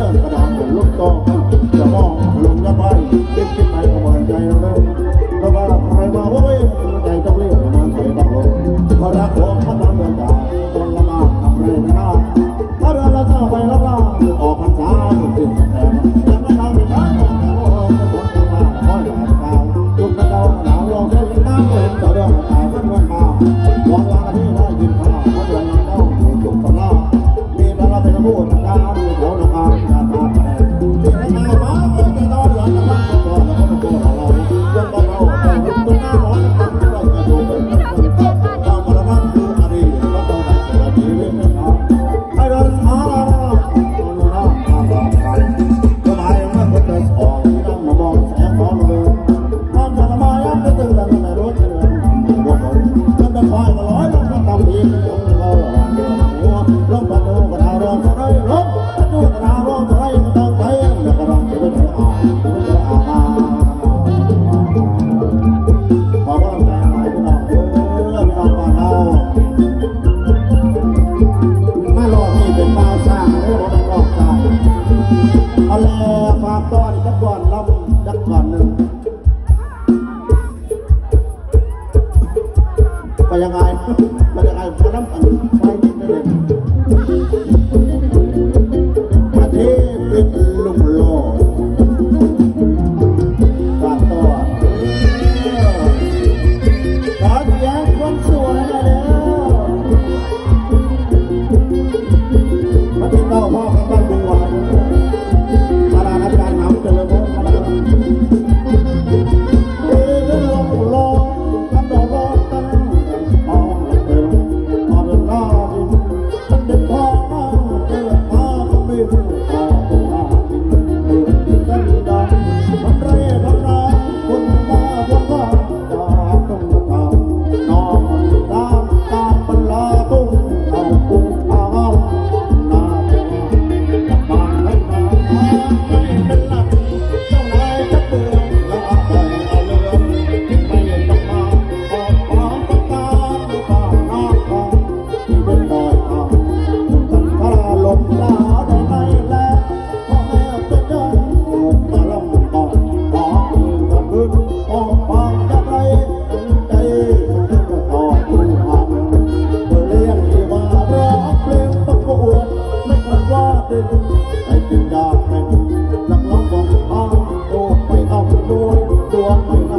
เรื่องกระดานเหมือนลูกโจะมองลงน้ไปเก็บขึ้นไปขบวนใจเราเริ่มกระบาดใครมาว่าไใจต้องเรียกมันใส่บังลมพระรักของพระนางเดินดาคละมทำเรื่นะถ้าเรือเราจ้ไปรับลาออกพรรษาติดแต่แต่ไม่เอาม่ช่ของเราคนละมาคอยหลายคลุดกะเดาหนาวลองเล่นน้ำเล่นต่อเรื่องตายมันวันมาวันวันนี้ได้ยินข่าวว่าเรือเราเจ้ถูกจุกกรามีแต่เราเป็นผู้ทำงาเดี๋ยวเราพา เราหลาน้องเด้อพี่านมารอบนี้เป็นมาสร้งเด้อบ่ต้องตาเอาแลาต้อนจักก่อนลำจักก่อนหนึ่งไปยังไงไปยังไงไปน้ำอันไป กินเหล้าพ่อข้างบ้านบุญวันอะไร walk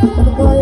Bye.